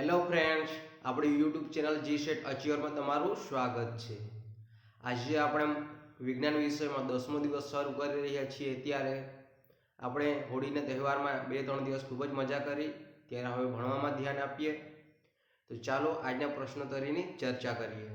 Hello friends આપણી YouTube channel G set અચીવરમાં તમારું સ્વાગત છે. આજે આપણે વિજ્ઞાન વિષયમાં દસમો દિવસ શરૂ કરી રહ્યા છીએ ત્યારે આપણે હોળીના તહેવારમાં બે ત્રણ દિવસ ખૂબ જ મજા કરી, ત્યારે હવે ભણવામાં ધ્યાન આપીએ. તો ચાલો આજના પ્રશ્નોત્તરીની ચર્ચા કરીએ.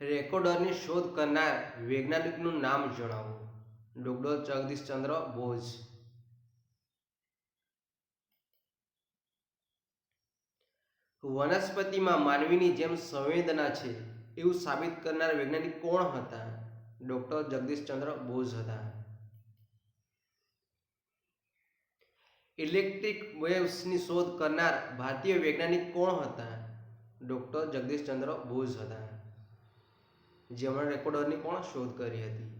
રેકોર્ડરની શોધ કરનાર વૈજ્ઞાનિકનું નામ જણાવો. ડોક્ટર જગદીશચંદ્ર બોઝ. વનસ્પતિમાં માનવીની જેમ સંવેદના છે એવું સાબિત કરનાર વૈજ્ઞાનિક કોણ હતા? ડોક્ટર જગદીશચંદ્ર બોઝ હતા. ઇલેક્ટ્રિક વેવ્સની શોધ કરનાર ભારતીય વૈજ્ઞાનિક કોણ હતા? ડોક્ટર જગદીશચંદ્ર બોઝ હતા. જેમણે રેકોર્ડરની પણ શોધ કરી હતી?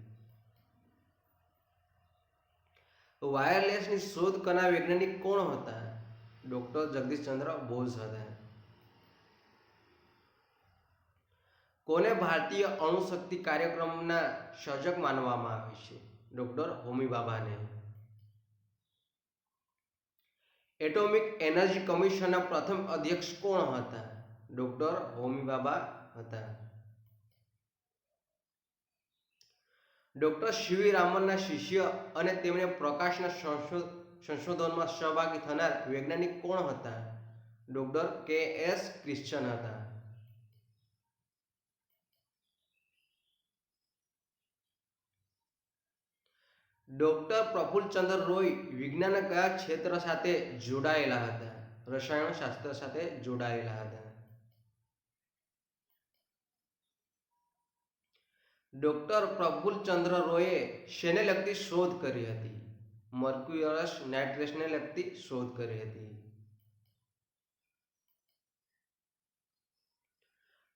વાયરલેસની શોધ કરનાર વૈજ્ઞાનિક કોણ હતા? ડોક્ટર જગદીશચંદ્ર બોઝ હતા. કોને ભારતીય અણુશક્તિ કાર્યક્રમના સર્જક માનવામાં આવે છે? ડોક્ટર હોમી બાબાને. એટોમિક એનર્જી કમિશનના પ્રથમ અધ્યક્ષ કોણ હતા? ડોક્ટર હોમી બાબા હતા. ડોક્ટર શિવી રામનના શિષ્ય અને તેમણે પ્રકાશના સંશોધનમાં સહભાગી થનાર વૈજ્ઞાનિક કોણ હતા? Doctor K S. ક્રિશ્ચન હતા. ડૉક્ટર પ્રફુલ્લચંદ્ર રોય વિજ્ઞાનના કયા ક્ષેત્ર સાથે જોડાયેલા હતા. રસાયણશાસ્ત્ર સાથે જોડાયેલા હતા. ડોક્ટર પ્રફુલ્લચંદ્ર રોયે શેને લગતી શોધ કરી હતી? મર્ક્યુરસ નાઇટ્રેસને લગતી શોધ કરી હતી.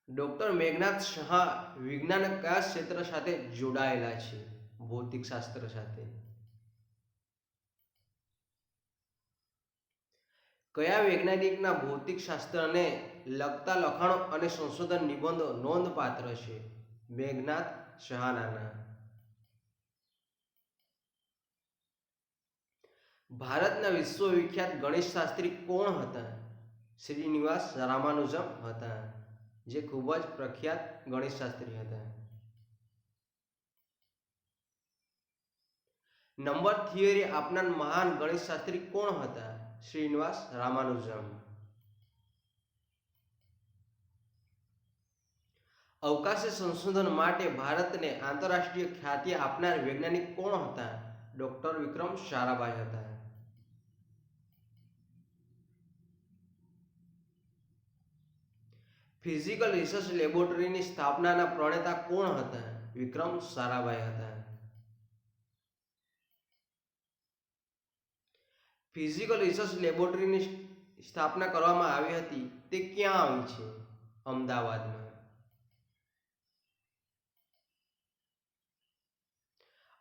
ડોક્ટર મેઘનાથ શાહ વિજ્ઞાન કયા ક્ષેત્ર સાથે જોડાયેલા છે? ભૌતિક શાસ્ત્ર સાથે. કયા વૈજ્ઞાનિકના ભૌતિક શાસ્ત્રને લગતા લખાણો અને સંશોધન નિબંધો નોંધપાત્ર છે? મેઘનાથ શહાનાના ભારતના વિશ્વવિખ્યાત ગણેશશાસ્ત્રી કોણ હતા? શ્રીનિવાસ રામાનુજમ હતા, જે ખૂબ જ પ્રખ્યાત ગણેશ શાસ્ત્રી હતા. નંબર થિયરી આપનાર મહાન ગણેશ શાસ્ત્રી કોણ હતા? શ્રીનિવાસ રામાનુજમ. અવકાશી સંશોધન માટે ભારતને આંતરરાષ્ટ્રીય ખ્યાતિ આપનાર વૈજ્ઞાનિક કોણ હતા? ડોક્ટર વિક્રમ સારાભાઈ હતા. ફિઝિકલ રિસર્ચ લેબોરેટરીની સ્થાપનાના પ્રણેતા કોણ હતા? વિક્રમ સારાભાઈ હતા. ફિઝિકલ રિસર્ચ લેબોરેટરીની સ્થાપના કરવામાં આવી હતી તે ક્યાં આવી છે? અમદાવાદમાં.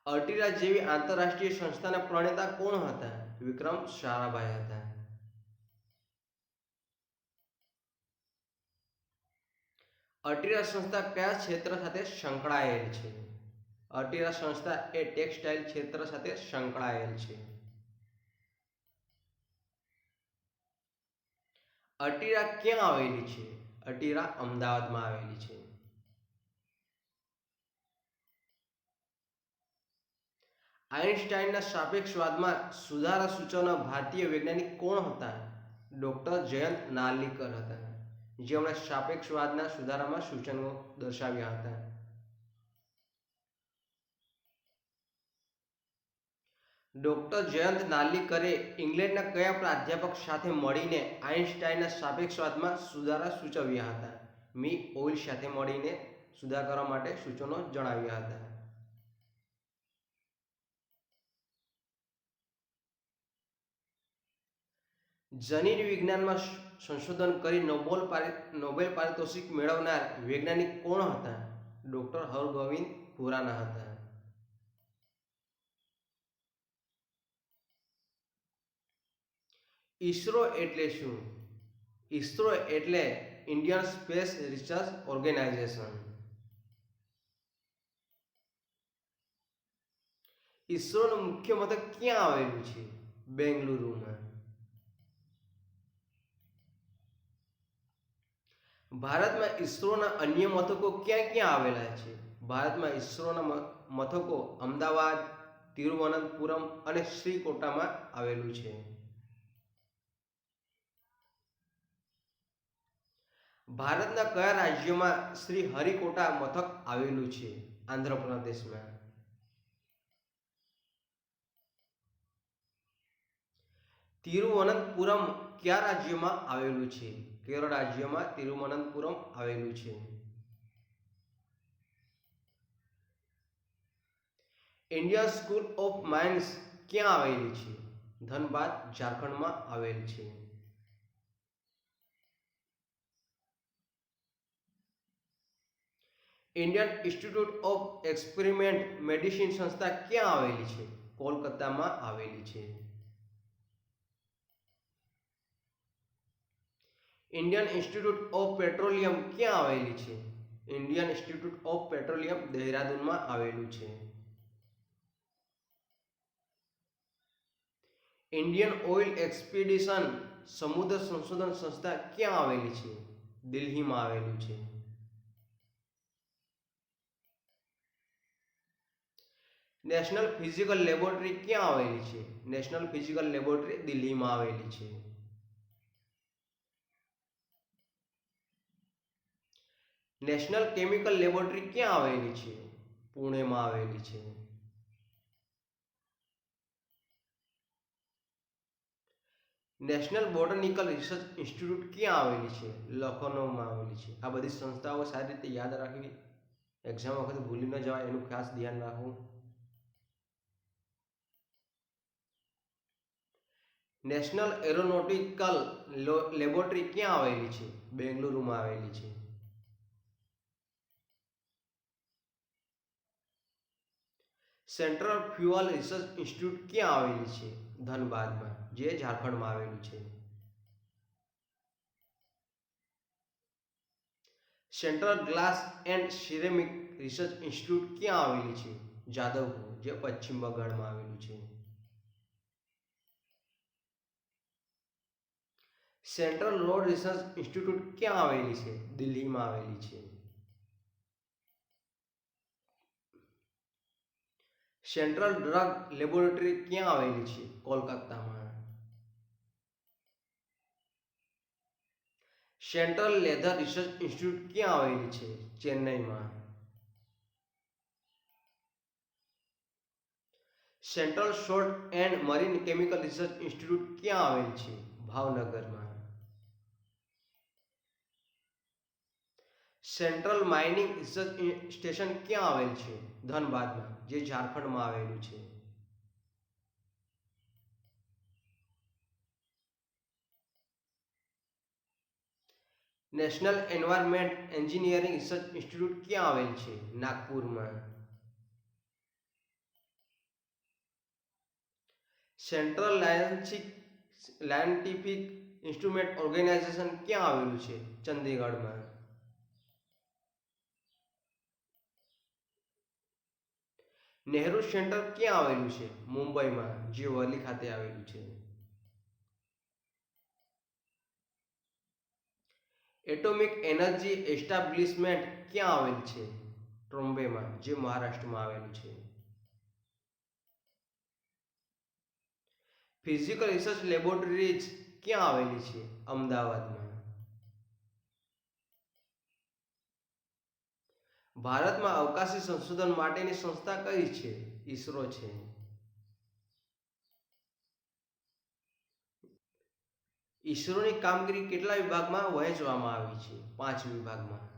અર્ટિરા જેવી આંતરરાષ્ટ્રીય સંસ્થાના પ્રણેતા કોણ હતા? વિક્રમ સારાભાઈ હતા. અર્ટિરા સંસ્થા કયા ક્ષેત્ર સાથે સંકળાયેલ છે? અર્ટિરા સંસ્થા એ ટેક્સટાઇલ ક્ષેત્ર સાથે સંકળાયેલ છે. અટીરા ક્યાં આવેલી છે? અટીરા અમદાવાદમાં આવેલી છે. આઇન્સ્ટાઈનના સાપેક્ષવાદમાં સુધારા સૂચવનાર ભારતીય વૈજ્ઞાનિક કોણ હતા? ડૉક્ટર જયંત નાર્લિકર હતા. જેમણે સાપેક્ષવાદના સુધારામાં સૂચનો દર્શાવ્યા હતા. ડોક્ટર જયંત નાર્લિકરે ઇંગ્લેન્ડના કયા પ્રાધ્યાપક સાથે મળીને આઇન્સ્ટાઈનના સાપેક્ષવાદમાં સુધારા સૂચવ્યા હતા? મી ઓઇલ સાથે મળીને સુધાર કરવા માટે સૂચનો જણાવ્યા હતા. જનીન વિજ્ઞાનમાં સંશોધન કરી નોબેલ નોબેલ પારિતોષિક મેળવનાર વૈજ્ઞાનિક કોણ હતા? ડૉક્ટર હરગોવિંદ ખુરાના હતા. ઈસરો એટલે શું? ઈસરો એટલે ઇન્ડિયન સ્પેસ રિસર્ચ ઓર્ગેનાઇઝેશન. ઈસરોનું મુખ્ય મથક ક્યાં આવેલું છે? બેંગલુરુમાં. ભારતમાં ઇસરોના અન્ય મથકો ક્યાં ક્યાં આવેલા છે? ભારતમાં ઇસરોના મથકો અમદાવાદ, તિરુવનંતપુરમ અને શ્રીકોટામાં આવેલું છે. ભારતના કયા રાજ્યમાં શ્રી હરિકોટા મથક આવેલું છે? આંધ્રપ્રદેશમાં. તિરુવનંતપુરમ કયા રાજ્યમાં આવેલું છે? કેરળ રાજ્યમાં તિરુવનંતપુરમ આવેલું છે. ઇન્ડિયન સ્કૂલ ઓફ માઇન્સ ક્યાં આવેલી છે? ધનબાદ, ઝારખંડમાં આવેલ છે. Indian institute of experiment medicine સંસ્થા ક્યાં આવેલી છે? કોલકાતામાં આવેલી છે. ઇન્ડિયન ઇન્સ્ટિટ્યૂટ ઓફ પેટ્રોલિયમ ક્યાં આવેલી છે? ઇન્ડિયન ઇન્સ્ટિટ્યૂટ ઓફ પેટ્રોલિયમ દહેરાદૂનમાં આવેલું છે. ઇન્ડિયન ઓઇલ એક્સપીડિશન સમુદ્ર સંશોધન સંસ્થા ક્યાં આવેલી છે? દિલ્હીમાં આવેલું છે. નેશનલ ફિઝિકલ લેબોરેટરી ક્યાં આવેલી છે? નેશનલ ફિઝિકલ લેબોરેટરી દિલ્હીમાં આવેલી છે. નેશનલ કેમિકલ લેબોરેટરી ક્યાં આવેલી છે? પુણેમાં આવેલી છે. નેશનલ બોટનિકલ રિસર્ચ ઇન્સ્ટિટ્યૂટ ક્યાં આવેલી છે? લખનૌમાં આવેલી છે. આ બધી સંસ્થાઓ સારી રીતે યાદ રાખવી એક્ઝામ વખતે ભૂલી ન જવાય, એનું ખાસ ધ્યાન રાખવું. નેશનલ એરોનોટિકલ લેબોરેટરી ક્યાં આવેલી છે? બેંગલુરુમાં આવેલી છે. સેન્ટ્રલ ફ્યુઅલ રિસર્ચ ઇન્સ્ટિટ્યૂટ ક્યાં આવેલી છે? ધનબાદમાં, જે ઝારખંડમાં આવેલું છે. Central glass and ceramic research institute ક્યાં આવેલી છે? જાદવપુર, જે પશ્ચિમ બંગાળમાં આવેલું છે. સેન્ટ્રલ રોડ રિસર્ચ ઇન્સ્ટિટ્યૂટ ક્યાં આવેલી છે? દિલ્હીમાં આવેલી છે. સેન્ટ્રલ ડ્રગ લેબોરેટરી ક્યાં આવેલી છે? કોલકાતામાં. સેન્ટ્રલ લેધર રિસર્ચ ઇન્સ્ટિટ્યૂટ ક્યાં આવેલી છે? ચેન્નઈમાં. Central salt and marine chemical research institute ક્યાં આવેલી છે? ભાવનગરમાં. સેન્ટ્રલ માઇનિંગ રિસર્ચ સ્ટેશન ક્યાં આવેલ છે? ધનબાદમાં. જે ઝારખંડમાં આવેલું છે. National environment engineering research institute ક્યાં આવેલ છે? નાગપુરમાં. સેન્ટ્રલ લાયન્સિક લાયન્ટિફિક ઇન્સ્ટ્રુમેન્ટ ઓર્ગેનાઇઝેશન ક્યાં આવેલું છે? ચંદીગઢમાં. નહેરુ સેન્ટર ક્યાં આવેલું છે? મુંબઈમાં, જે વર્લી ખાતે આવેલું છે. એટોમિક એનર્જી એસ્ટાબ્લિશમેન્ટ ક્યાં આવેલ છે? ટ્રોમ્બેમાં, જે મહારાષ્ટ્રમાં આવેલું છે. ફિઝિકલ રિસર્ચ લેબોરેટરીઝ ક્યાં આવેલી છે? અમદાવાદમાં. ભારતમાં અવકાશી સંશોધન માટેની સંસ્થા કઈ છે? ઈસરો છે. ઈસરોની કામગીરી કેટલા વિભાગમાં વહેંચવામાં આવી છે? પાંચ વિભાગમાં.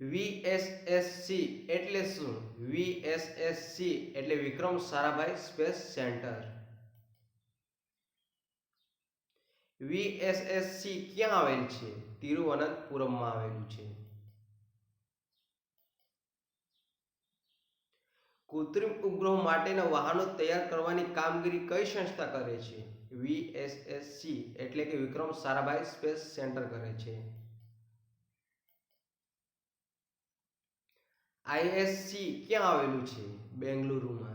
વીએસએસસી એટલે શું? વીએસએસસી એટલે Vikram Sarabhai space centre. VSSC ક્યાં આવેલ છે? તિરુવનંતપુરમમાં આવેલું છે. કૃત્રિમ ઉપગ્રહો માટેના વાહનો તૈયાર કરવાની કામગીરી કઈ સંસ્થા કરે છે? વીએસએસસી એટલે કે વિક્રમ સારાભાઈ સ્પેસ સેન્ટર કરે છે. આઈએસસી ક્યાં આવેલું છે? બેંગલુરુમાં.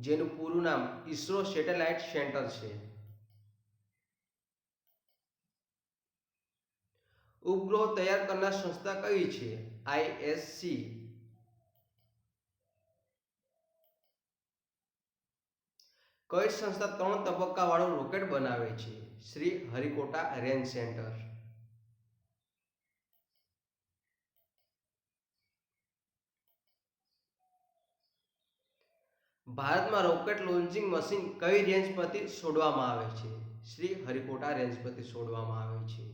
જેનું પૂરું નામ ઈસરો સેટેલાઇટ સેન્ટર છે. ઉપગ્રહો તૈયાર કરનાર સંસ્થા કઈ છે? આઈએસસી કઈ સંસ્થા ત્રણ તબક્કાવાળું રોકેટ બનાવે છે? Sriharikota range centre. ભારતમાં રોકેટ લોન્ચિંગ મશીન કઈ રેન્જ પરથી છોડવામાં આવે છે? શ્રી હરિકોટા રેન્જ પરથી છોડવામાં આવે છે.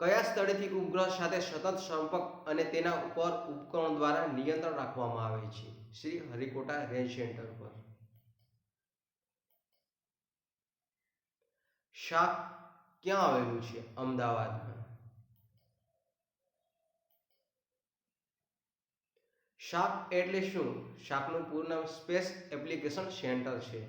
કયા સ્થળેથી ઉપગ્રહ સાથે સતત સંપર્ક અને તેના ઉપર ઉપકરણ દ્વારા નિયંત્રણ રાખવામાં આવે છે? શ્રી હરિકોટા રેન્જ સેન્ટર પર. શાક ક્યાં આવેલું છે? અમદાવાદમાં. શાક એટલે શું? શાપનું પૂરું સ્પેસ એપ્લિકેશન સેન્ટર છે.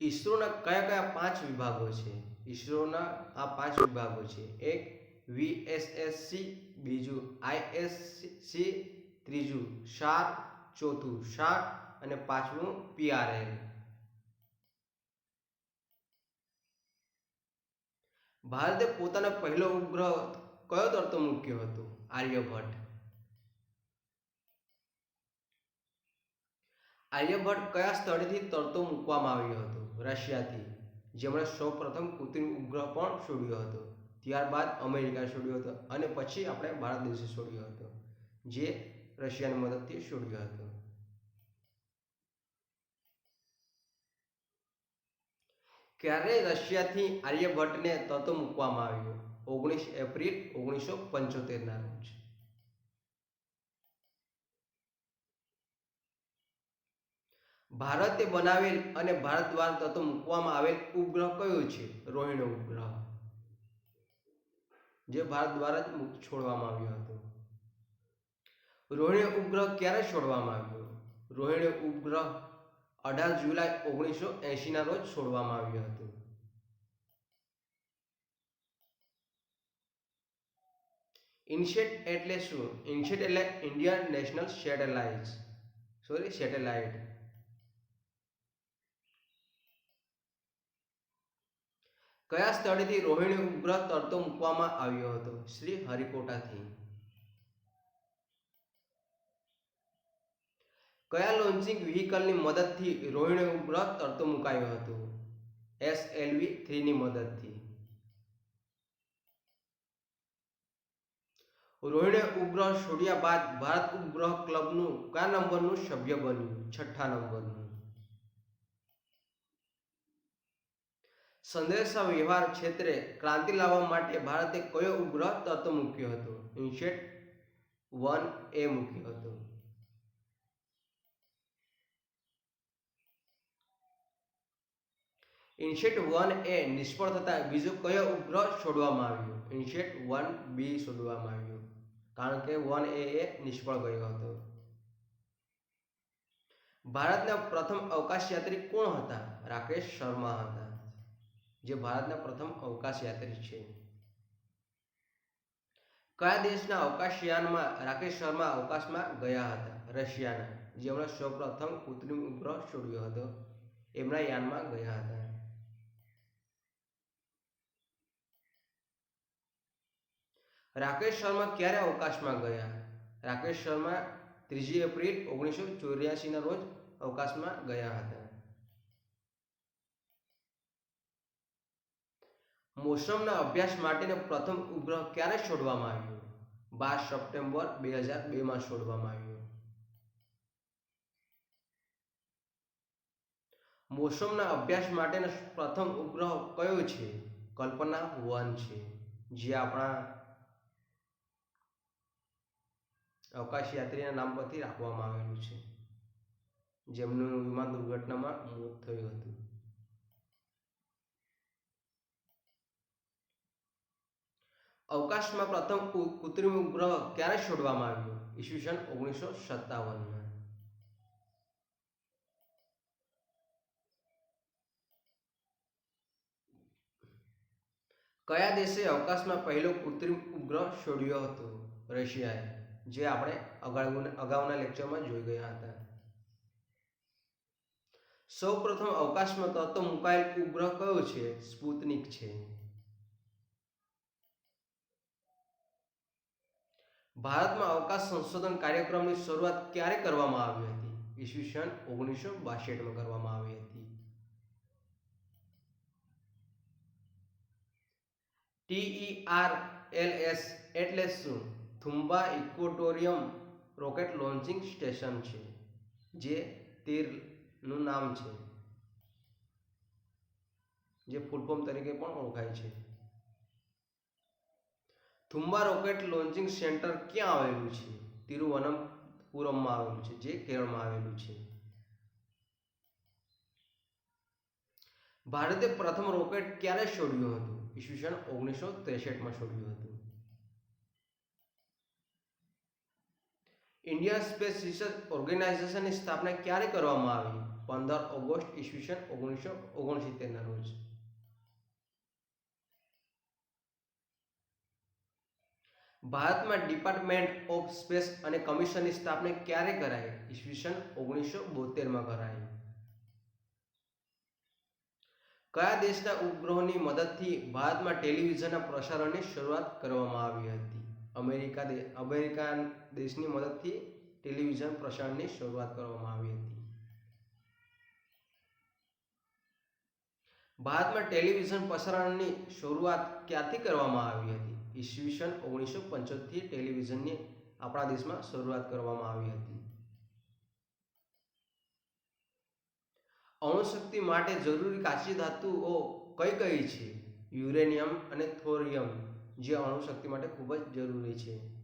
ઈસરોના કયા કયા પાંચ વિભાગો છે? ઈસરોના આ પાંચ વિભાગો છે. એક વીએસએસસી બીજું આઈએસસી ત્રીજું શાર ચોથું શાર અને પાંચમું પીઆરએલ ભારતે પોતાનો પહેલો ઉપગ્રહ કયો તરતો મૂક્યો હતો? આર્યભટ્ટ. આર્યભટ્ટ કયા સ્થળેથી તરતો મૂકવામાં આવ્યો હતો? રશિયાથી. જેમણે સૌપ્રથમ કૃત્રિમ ઉપગ્રહ પણ છોડ્યો હતો. ત્યારબાદ અમેરિકા છોડ્યો હતો અને પછી આપણે ભારત દેશે છોડ્યો હતો, જે રશિયાની મદદથી છોડ્યો હતો. ક્યારે રશિયાથી આર્યભટ્ટને તત્વ મૂકવામાં આવ્યું? ઓગણીસ એપ્રિલ ઓગણીસો પંચોતેરના રોજ. ભારતે બનાવેલ અને ભારત દ્વારા તત્વ મૂકવામાં આવેલ ઉપગ્રહ કયો છે? રોહિણી ઉપગ્રહ. જે ભારત દ્વારા જ છોડવામાં આવ્યો હતો. રોહિણી ઉપગ્રહ ક્યારે છોડવામાં આવ્યો? રોહિણી ઉપગ્રહ અઢાર જુલાઈ ઓગણીસો એંશીના રોજ છોડવામાં આવ્યું હતું. ઇનસેટ એટલે શું? ઇન્સેટ એટલે Indian national satellite sorry satellite કયા સ્થળેથી રોહિણી ઉપગ્રહ તરતો મૂકવામાં આવ્યો હતો? શ્રી હરિકોટાથી. કયા લોન્ચિંગ વ્હીકલની મદદથી રોહિણી ઉપગ્રહ તરતો મુકાયો હતો? એસ એલવી થ્રીની મદદથી. રોહિણી ઉપગ્રહ છોડ્યા બાદ ભારત ઉપગ્રહ ક્લબનું કયા નંબરનું સભ્ય બન્યું? છઠ્ઠા નંબરનું. સંદેશા વ્યવહાર ક્ષેત્રે ક્રાંતિ લાવવા માટે ભારતે કયો ઉપગ્રહ તત્વ મૂક્યો હતો? ઇન્સેટ વન એ મૂક્યો હતો. ઇન્સેટ વન એ નિષ્ફળ થતા બીજો કયો ઉપગ્રહ છોડવામાં આવ્યો? ઇન્સેટ વન બી છોડવામાં આવ્યો. કારણ કે વન એ એ નિષ્ફળ ગયો હતો. ભારતના પ્રથમ અવકાશ યાત્રી કોણ હતા? રાકેશ શર્મા હતા. જે ભારતના પ્રથમ અવકાશ યાત્રી છે. કયા દેશના અવકાશયાનમાં રાકેશ શર્મા અવકાશમાં ગયા હતા? રશિયાના. જેમણે સૌપ્રથમ કૃત્રિમ ઉપગ્રહ છોડ્યો હતો. એમના યાનમાં ગયા હતા. રાકેશ શર્મા ક્યારે અવકાશમાં ગયા? રાકેશ શર્મા ત્રીજી એપ્રિલ ઓગણીસો ચોર્યાસીના રોજ અવકાશમાં ગયા હતા. મોસમના અભ્યાસ માટેનો પ્રથમ ઉપગ્રહ ક્યારે છોડવામાં આવ્યો? બાર સપ્ટેમ્બર બે હજાર બેમાં છોડવામાં આવ્યો. મોસમના અભ્યાસ માટેનો પ્રથમ ઉપગ્રહ કયો છે? કલ્પના વન છે. જે આપણા અવકાશ યાત્રીના નામ પરથી રાખવામાં આવેલું છે. જેમનું વિમાન દુર્ઘટનામાં મોત થયું હતું. અવકાશમાં પ્રથમ કૃત્રિમ ઉપગ્રહ ક્યારે છોડવામાં આવ્યો? ઈસવીસન ઓગણીસો સત્તાવનમાં. કયા દેશે અવકાશમાં પહેલો કૃત્રિમ ઉપગ્રહ છોડ્યો હતો? રશિયાએ. જે આપણે અગાઉ અગાઉના લેક્ચરમાં જોઈ ગયા હતા. સૌ પ્રથમ અવકાશમાં તત્વ મુકાયેલ ઉપગ્રહ કયો છે? સ્પુતનિક છે. ભારતમાં અવકાશ સંશોધન કાર્યક્રમની શરૂઆત ક્યારે કરવામાં આવી હતી? ઈસવીસન ઓગણીસો બાસઠમાં કરવામાં આવી હતી. ટીઈઆર એસ એટલે શું? Thumba equatorial rocket launching station છે, જે તીરનું નામ છે, જે ફૂલ તરીકે પણ ઓળખાય છે. થુમ્બા રોકેટ લોન્ચિંગ સેન્ટર ક્યાં આવેલું છે? તિરુવનંતપુરમમાં આવેલું છે, જે કેરળમાં આવેલું છે. ભારતે પ્રથમ રોકેટ ક્યારે છોડ્યું હતું? ઈસવીસન ઓગણીસો ત્રેસઠમાં છોડ્યું હતું. ઇન્ડિયન સ્પેસ રિસર્ચ ઓર્ગેનાઇઝેશનની સ્થાપના ક્યારે કરવામાં આવી? પંદર ઓગસ્ટ ઈસવીસન ઓગણીસો ઓગણસિત્તેરના રોજ. ભારતમાં ડિપાર્ટમેન્ટ ઓફ સ્પેસ અને કમિશનની સ્થાપના ક્યારે કરાઈ? ઈસવીસન ઓગણીસો બોતેરમાં કરાઈ. કયા દેશના ઉપગ્રહોની મદદથી ભારતમાં ટેલિવિઝનના પ્રસારણની શરૂઆત કરવામાં આવી હતી? અમેરિકા અમેરિકા દેશની મદદથી ટેલિવિઝન પ્રસારણની શરૂઆત કરવામાં આવી હતી. ભારતમાં ટેલિવિઝન પ્રસારણની શરૂઆત ક્યાંથી કરવામાં આવી હતી? ઈસવીસન ઓગણીસો પંચોતેરથી ટેલિવિઝનની આપણા દેશમાં શરૂઆત કરવામાં આવી હતી. અણુશક્તિ માટે જરૂરી કાચી ધાતુઓ કઈ કઈ છે? યુરેનિયમ અને થોરિયમ. જે અણુશક્તિ માટે ખૂબ જ જરૂરી છે.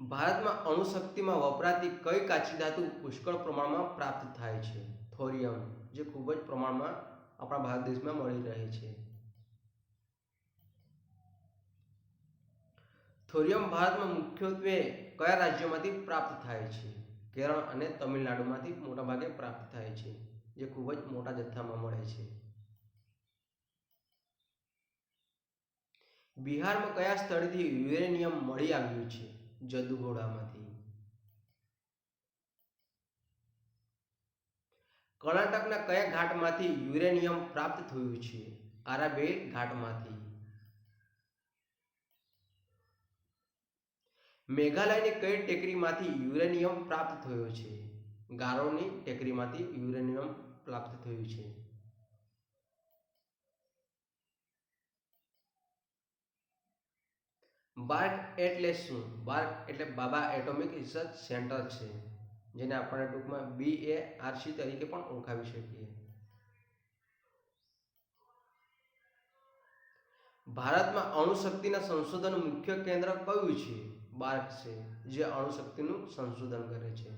ભારતમાં અણુશક્તિમાં વપરાતી કઈ કાચી ધાતુ પુષ્કળ પ્રમાણમાં પ્રાપ્ત થાય છે? થોરિયમ, જે ખૂબ જ પ્રમાણમાં આપણા ભારત દેશમાં મળી રહે છે. થોરિયમ ભારતમાં મુખ્યત્વે કયા રાજ્યોમાંથી પ્રાપ્ત થાય છે? કેરળ અને તમિલનાડુમાંથી મોટાભાગે પ્રાપ્ત થાય છે, જે ખૂબ જ મોટા જથ્થામાં મળે છે. બિહારમાં કયા સ્થળથી યુરેનિયમ મળી આવ્યું છે? જદુઘોડામાંથી કર્ણાટકના કયા ઘાટમાંથી યુરેનિયમ પ્રાપ્ત થયું છે? આરાબેલ ઘાટમાંથી. મેઘાલયની કઈ ટેકરીમાંથી યુરેનિયમ પ્રાપ્ત થયો છે? ગારોની ટેકરીમાંથી યુરેનિયમ પ્રાપ્ત થયું છે. બાર્ક એટલે શું? બાર્ક એટલે બાબા એટોમિક રિસર્ચ સેન્ટર છે, જેને આપણે ટૂંકમાં બી એ આરસી તરીકે પણ ઓળખાવી શકીએ. ભારતમાં અણુશક્તિના સંશોધન મુખ્ય કેન્દ્ર કયું છે? બાર્ક છે, જે અણુશક્તિનું સંશોધન કરે છે.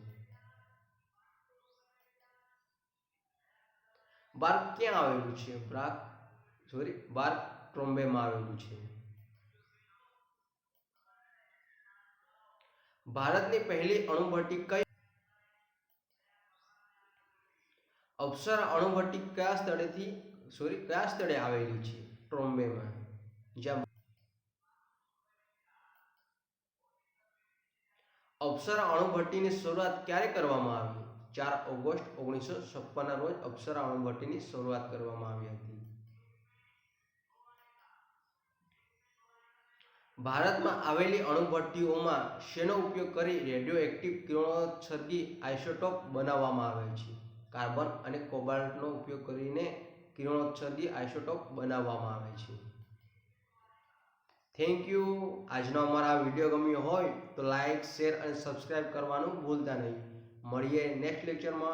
બાર્ક ક્યાં આવેલું છે? બાર્ક સોરી બાર્ક ટ્રોમ્બેમાં આવેલું છે. ભારતની પહેલી અણુભટ્ટી કઈ? અપ્સરા અણુભટ્ટી કયા સ્થળેથી સોરી કયા સ્થળે આવેલી છે? ટ્રોમ્બેમાં. જ્યાં અપ્સરા અણુભટ્ટીની શરૂઆત ક્યારે કરવામાં આવી? ચાર ઓગસ્ટ ઓગણીસો છપ્પનના રોજ અપ્સરા અણુભટ્ટીની શરૂઆત કરવામાં આવી હતી. ભારતમાં આવેલી અણુભટ્ટીઓમાં શેનો ઉપયોગ કરી રેડિયો એક્ટિવ કિરણોત્સર્ગી આઇસોટોપ બનાવવામાં આવે છે? કાર્બન અને કોબાલ્ટનો ઉપયોગ કરીને કિરણોત્સર્ગી આઇસોટોપ બનાવવામાં આવે છે. થેન્ક યુ આજનો અમારા વીડિયો ગમ્યો હોય તો લાઇક શેર અને સબસ્ક્રાઇબ કરવાનું ભૂલતા નહીં. મળીએ નેક્સ્ટ લેક્ચરમાં